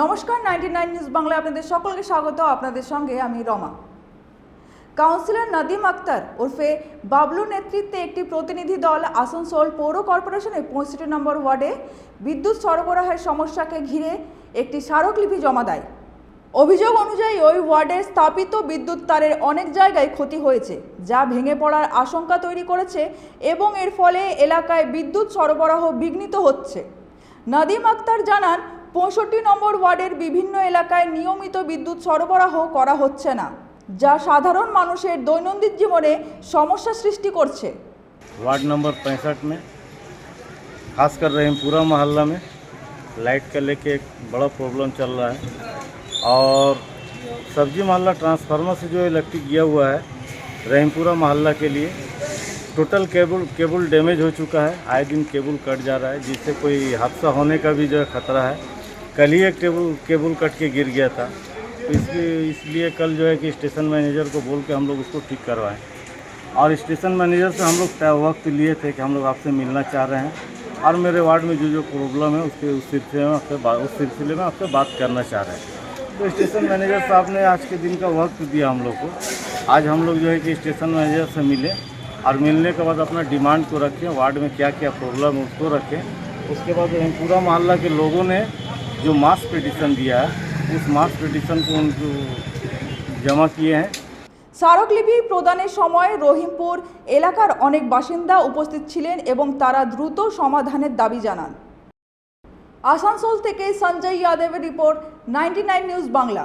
নমস্কার ninety nine news বাংলায় আপনাদের সকলকে স্বাগত। আপনাদের সঙ্গে আমি রমা। কাউন্সিলর নাদিম আক্তার ওরফে বাবলু নেতৃত্বে একটি প্রতিনিধি দল আসানসোল পৌর কর্পোরেশনের পঁয়ষট্টি নম্বর ওয়ার্ডে বিদ্যুৎ সরবরাহের সমস্যাকে ঘিরে একটি স্মারকলিপি জমা দেয়। অভিযোগ অনুযায়ী ওই ওয়ার্ডে স্থাপিত বিদ্যুৎ তারের অনেক জায়গায় ক্ষতি হয়েছে, যা ভেঙে পড়ার আশঙ্কা তৈরি করেছে এবং এর ফলে এলাকায় বিদ্যুৎ সরবরাহ বিঘ্নিত হচ্ছে। নাদিম আক্তার জানান পঁয়ষট্টি নম্বর ওয়ার্ডের বিভিন্ন এলাকায় নিয়মিত বিদ্যুৎ সরবরাহ করা হচ্ছে না যা সাধারণ মানুষের দৈনন্দিন জীবনে সমস্যা সৃষ্টি করছে वार्ड नंबर पैंसठ में खासकर रहीमपुरा मोहल्ला में लाइट का लेके एक बड़ा प्रॉब्लम चल रहा है और सब्जी मोहल्ला ट्रांसफार्मर से जो इलेक्ट्रिक गया हुआ है रहीमपुरा मोहल्ला के लिए टोटल केबल केबल डैमेज हो चुका है आए दिन केबल कट जा रहा है जिससे कोई हादसा होने का भी जो है खतरा है कल ही एक टेबल, केबल कट के गिर गया था। तो इसलिए इसलिए कल जो है कि स्टेशन मैनेजर को बोल के हम लोग उसको ठीक करवाएँ। और स्टेशन मैनेजर से हम लोग तय वक्त लिए थे कि हम लोग आपसे मिलना चाह रहे हैं। और मेरे वार्ड में जो जो प्रॉब्लम है, उसके, उस सिलसिले में आपसे उस सिलसिले में आपसे बात करना चाह रहे हैं। तो स्टेशन मैनेजर साहब ने आज के दिन का वक्त दिया हम लोग को। आज हम लोग जो है कि स्टेशन मैनेजर से मिले और मिलने के बाद अपना डिमांड को रखें, वार्ड में क्या क्या प्रॉब्लम है उसको रखें। उसके बाद पूरा मोहल्ला के लोगों ने जो मास पिटिशन दिया है उस मास पिटिशन को उनको जमा किए हैं স্মারকলিপি প্রদানের সময় রহিমপুর এলাকার অনেক বাসিন্দা উপস্থিত ছিলেন এবং তারা দ্রুত সমাধানের দাবি জানান আসানসোল থেকে সঞ্জয় যাদবের রিপোর্ট নাইনটি নিউজ বাংলা